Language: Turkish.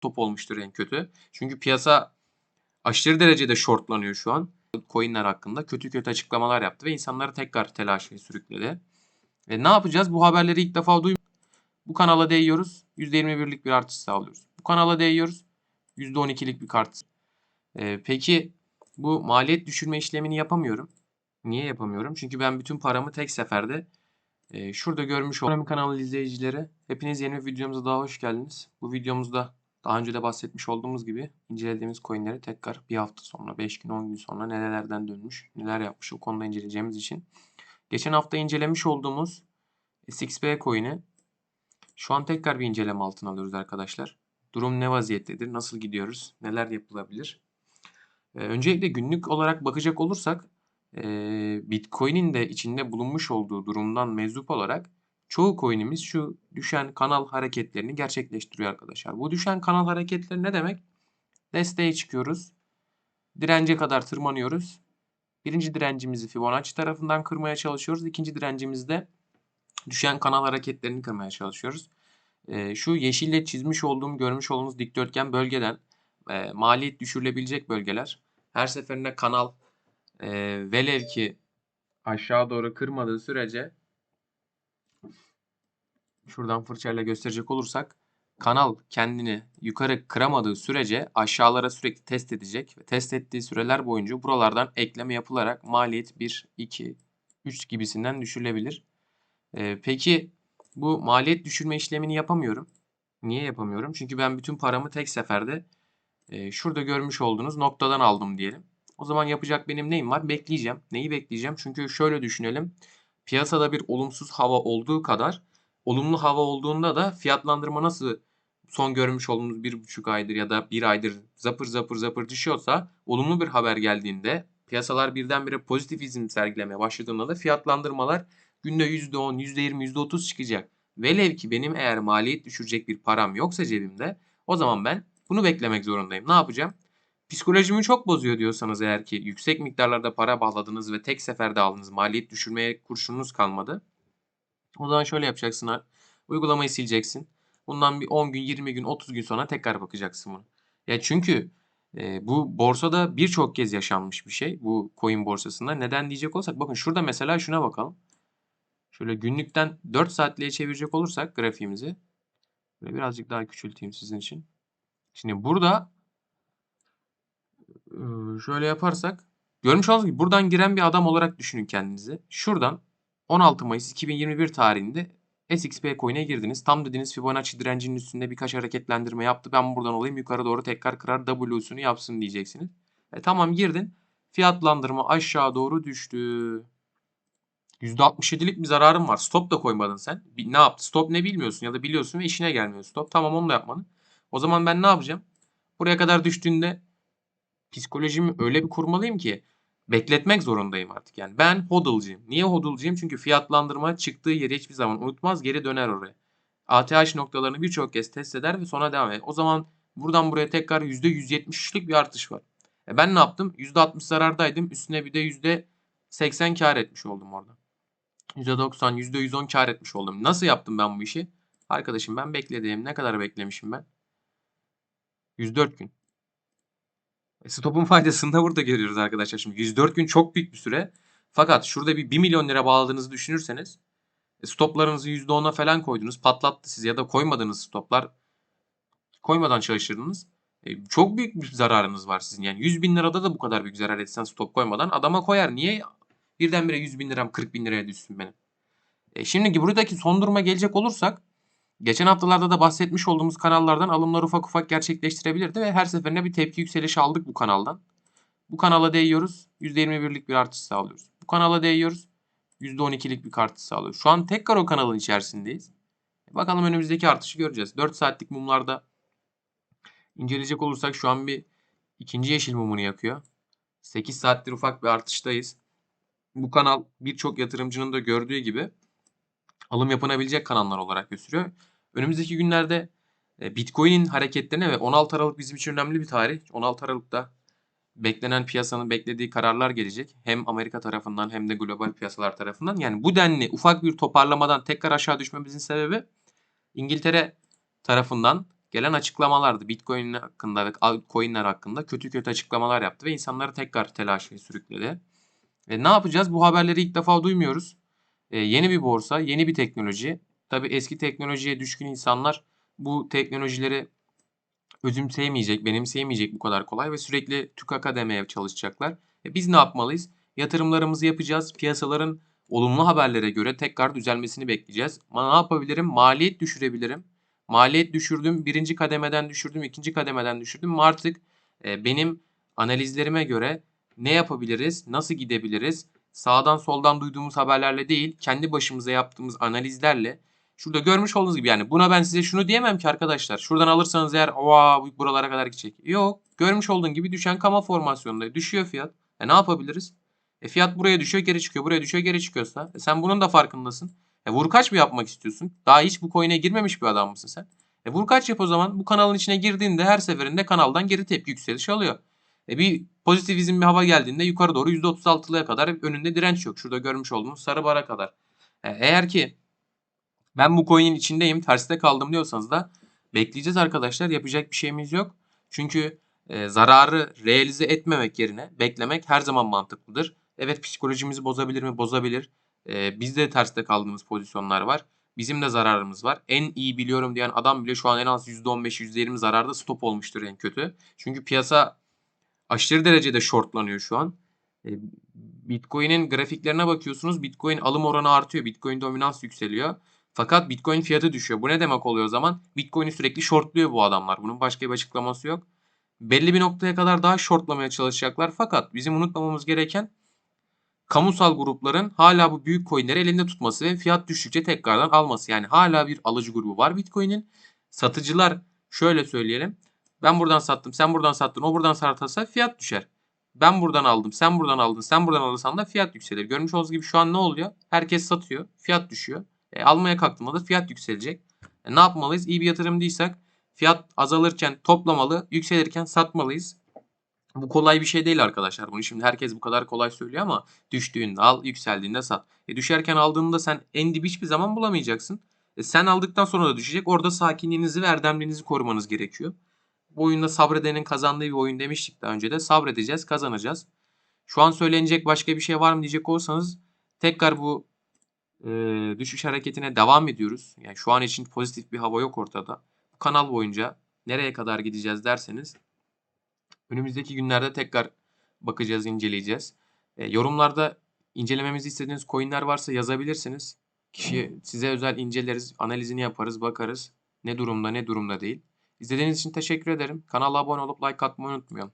top olmuştur en kötü. Çünkü piyasa aşırı derecede shortlanıyor şu an. Coinler hakkında kötü kötü açıklamalar yaptı ve insanları tekrar telaşa sürükledi. E, ne yapacağız? Bu haberleri ilk defa duy. Bu kanala değiyoruz. %21'lik bir artış sağlıyoruz. Bu kanala değiyoruz. %12'lik bir kart. E, peki bu maliyet düşürme işlemini yapamıyorum. Niye yapamıyorum? Çünkü ben bütün paramı tek seferde e, şurada görmüş olduğum kanalı izleyicileri. Hepiniz yeni bir videomuza daha hoş geldiniz. Bu videomuzda daha önce de bahsetmiş olduğumuz gibi incelediğimiz coinleri tekrar bir hafta sonra, 5 gün, 10 gün sonra nerelerden dönmüş, neler yapmış o konuda inceleyeceğimiz için. Geçen hafta incelemiş olduğumuz SXP coin'i şu an tekrar bir inceleme altına alıyoruz arkadaşlar. Durum ne vaziyettedir, nasıl gidiyoruz, neler yapılabilir? Ee, öncelikle günlük olarak bakacak olursak e, Bitcoin'in de içinde bulunmuş olduğu durumdan meczup olarak çoğu coin'imiz şu düşen kanal hareketlerini gerçekleştiriyor arkadaşlar. Bu düşen kanal hareketleri ne demek? Desteğe çıkıyoruz. Dirence kadar tırmanıyoruz. Birinci direncimizi Fibonacci tarafından kırmaya çalışıyoruz. İkinci direncimizde düşen kanal hareketlerini kırmaya çalışıyoruz. Ee, şu yeşille çizmiş olduğum, görmüş olduğunuz dikdörtgen bölgeden e, maliyet düşürülebilecek bölgeler. Her seferinde kanal e, velev ki aşağı doğru kırmadığı sürece şuradan fırçayla gösterecek olursak kanal kendini yukarı kıramadığı sürece aşağılara sürekli test edecek ve test ettiği süreler boyunca buralardan ekleme yapılarak maliyet 1, 2, 3 gibisinden düşürülebilir. Ee, peki bu maliyet düşürme işlemini yapamıyorum. Niye yapamıyorum? Çünkü ben bütün paramı tek seferde e, şurada görmüş olduğunuz noktadan aldım diyelim. O zaman yapacak benim neyim var? Bekleyeceğim. Neyi bekleyeceğim? Çünkü şöyle düşünelim. Piyasada bir olumsuz hava olduğu kadar olumlu hava olduğunda da fiyatlandırma nasıl son görmüş olduğumuz bir buçuk aydır ya da bir aydır zapır zapır zapır düşüyorsa olumlu bir haber geldiğinde piyasalar birdenbire pozitif izim sergilemeye başladığında da fiyatlandırmalar günde %10, %20, %30 çıkacak. Velev ki benim eğer maliyet düşürecek bir param yoksa cebimde o zaman ben bunu beklemek zorundayım. Ne yapacağım? Psikolojimi çok bozuyor diyorsanız eğer ki yüksek miktarlarda para bağladınız ve tek seferde aldınız maliyet düşürmeye kurşununuz kalmadı. O zaman şöyle yapacaksın. Uygulamayı sileceksin. Bundan bir 10 gün, 20 gün, 30 gün sonra tekrar bakacaksın bunu. Ya çünkü e, bu borsada birçok kez yaşanmış bir şey. Bu coin borsasında. Neden diyecek olsak bakın şurada mesela şuna bakalım. Şöyle günlükten 4 saatliğe çevirecek olursak grafiğimizi. Böyle birazcık daha küçülteyim sizin için. Şimdi burada şöyle yaparsak görmüş olduğunuz gibi buradan giren bir adam olarak düşünün kendinizi. Şuradan 16 Mayıs 2021 tarihinde SXP coin'e girdiniz. Tam dediniz Fibonacci direncinin üstünde birkaç hareketlendirme yaptı. Ben buradan olayım yukarı doğru tekrar kırar W'sunu yapsın diyeceksiniz. E, tamam girdin. Fiyatlandırma aşağı doğru düştü. %67'lik bir zararım var. Stop da koymadın sen. Ne yaptı? Stop ne bilmiyorsun ya da biliyorsun ve işine gelmiyor stop. Tamam onu da yapmadın. O zaman ben ne yapacağım? Buraya kadar düştüğünde psikolojimi öyle bir kurmalıyım ki bekletmek zorundayım artık. Yani ben hodl'cıyım. Niye hodl'cıyım? Çünkü fiyatlandırma çıktığı yeri hiçbir zaman unutmaz geri döner oraya. ATH noktalarını birçok kez test eder ve sonra devam eder. O zaman buradan buraya tekrar %173'lük bir artış var. E ben ne yaptım? %60 zarardaydım. Üstüne bir de %80 kar etmiş oldum orada. %90, %110 kar etmiş oldum. Nasıl yaptım ben bu işi? Arkadaşım ben bekledim. Ne kadar beklemişim ben? 104 gün. E, stopun faydasını da burada görüyoruz arkadaşlar. Şimdi 104 gün çok büyük bir süre. Fakat şurada bir 1 milyon lira bağladığınızı düşünürseniz e, stoplarınızı %10'a falan koydunuz. Patlattı siz ya da koymadığınız stoplar koymadan çalıştırdınız. E, çok büyük bir zararınız var sizin. Yani 100 bin lirada da bu kadar büyük zarar etsen stop koymadan adama koyar. Niye birdenbire 100 bin liram 40 bin liraya düşsün benim? E, şimdi buradaki son duruma gelecek olursak Geçen haftalarda da bahsetmiş olduğumuz kanallardan alımlar ufak ufak gerçekleştirebilirdi ve her seferinde bir tepki yükselişi aldık bu kanaldan. Bu kanala değiyoruz. %21'lik bir artış sağlıyoruz. Bu kanala değiyoruz. %12'lik bir artış sağlıyoruz. Şu an tekrar o kanalın içerisindeyiz. Bakalım önümüzdeki artışı göreceğiz. 4 saatlik mumlarda inceleyecek olursak şu an bir ikinci yeşil mumunu yakıyor. 8 saattir ufak bir artıştayız. Bu kanal birçok yatırımcının da gördüğü gibi alım yapılabilecek kanallar olarak gösteriyor. Önümüzdeki günlerde e, Bitcoin'in hareketlerine ve 16 Aralık bizim için önemli bir tarih. 16 Aralık'ta beklenen piyasanın beklediği kararlar gelecek. Hem Amerika tarafından hem de global piyasalar tarafından. Yani bu denli ufak bir toparlamadan tekrar aşağı düşmemizin sebebi İngiltere tarafından gelen açıklamalardı. Bitcoin hakkında ve altcoin'ler hakkında kötü kötü açıklamalar yaptı ve insanları tekrar telaşa sürükledi. E, ne yapacağız? Bu haberleri ilk defa duymuyoruz. E, yeni bir borsa, yeni bir teknoloji. Tabii eski teknolojiye düşkün insanlar bu teknolojileri özümseyemeyecek, benimseyemeyecek bu kadar kolay ve sürekli tükaka demeye çalışacaklar. E, biz ne yapmalıyız? Yatırımlarımızı yapacağız. Piyasaların olumlu haberlere göre tekrar düzelmesini bekleyeceğiz. Ama ne yapabilirim? Maliyet düşürebilirim. Maliyet düşürdüm. Birinci kademeden düşürdüm. ikinci kademeden düşürdüm. Artık e, benim analizlerime göre ne yapabiliriz? Nasıl gidebiliriz? Sağdan soldan duyduğumuz haberlerle değil, kendi başımıza yaptığımız analizlerle Şurada görmüş olduğunuz gibi yani buna ben size şunu diyemem ki arkadaşlar. Şuradan alırsanız eğer oha bu buralara kadar gidecek. Yok. Görmüş olduğun gibi düşen kama formasyonunda düşüyor fiyat. E ne yapabiliriz? E fiyat buraya düşüyor geri çıkıyor. Buraya düşüyor geri çıkıyorsa. E sen bunun da farkındasın. E vur kaç mı yapmak istiyorsun? Daha hiç bu coin'e girmemiş bir adam mısın sen? E vur kaç yap o zaman. Bu kanalın içine girdiğinde her seferinde kanaldan geri tepki yükselişi alıyor. E bir pozitivizm bir hava geldiğinde yukarı doğru %36'lığa kadar önünde direnç yok. Şurada görmüş olduğunuz sarı bara kadar. E eğer ki ben bu coin'in içindeyim terste kaldım diyorsanız da bekleyeceğiz arkadaşlar. Yapacak bir şeyimiz yok. Çünkü e, zararı realize etmemek yerine beklemek her zaman mantıklıdır. Evet psikolojimizi bozabilir mi? Bozabilir. E, biz terste kaldığımız pozisyonlar var. Bizim de zararımız var. En iyi biliyorum diyen adam bile şu an en az %15, %20 zararda stop olmuştur en kötü. Çünkü piyasa aşırı derecede shortlanıyor şu an. E, Bitcoin'in grafiklerine bakıyorsunuz. Bitcoin alım oranı artıyor. Bitcoin dominans yükseliyor. Fakat Bitcoin fiyatı düşüyor. Bu ne demek oluyor o zaman? Bitcoin'i sürekli shortluyor bu adamlar. Bunun başka bir açıklaması yok. Belli bir noktaya kadar daha shortlamaya çalışacaklar. Fakat bizim unutmamamız gereken kamusal grupların hala bu büyük coinleri elinde tutması ve fiyat düştükçe tekrardan alması. Yani hala bir alıcı grubu var Bitcoin'in. Satıcılar şöyle söyleyelim. Ben buradan sattım, sen buradan sattın, o buradan satarsa fiyat düşer. Ben buradan aldım, sen buradan aldın, sen buradan alırsan da fiyat yükselir. Görmüş olduğunuz gibi şu an ne oluyor? Herkes satıyor, fiyat düşüyor. E, almaya kalktığımda da fiyat yükselecek. E, ne yapmalıyız? İyi bir yatırımcıysak fiyat azalırken toplamalı, yükselirken satmalıyız. Bu kolay bir şey değil arkadaşlar. Bunu şimdi herkes bu kadar kolay söylüyor ama düştüğünde al, yükseldiğinde sat. E, düşerken aldığında sen en dip hiçbir zaman bulamayacaksın. E, sen aldıktan sonra da düşecek. Orada sakinliğinizi ve erdemliğinizi korumanız gerekiyor. Bu oyunda sabredenin kazandığı bir oyun demiştik daha önce de. Sabredeceğiz, kazanacağız. Şu an söylenecek başka bir şey var mı diyecek olsanız tekrar bu e, düşüş hareketine devam ediyoruz. Yani şu an için pozitif bir hava yok ortada. Bu kanal boyunca nereye kadar gideceğiz derseniz önümüzdeki günlerde tekrar bakacağız, inceleyeceğiz. E, yorumlarda incelememizi istediğiniz coinler varsa yazabilirsiniz. Kişi size özel inceleriz, analizini yaparız, bakarız. Ne durumda, ne durumda değil. İzlediğiniz için teşekkür ederim. Kanala abone olup like atmayı unutmayın.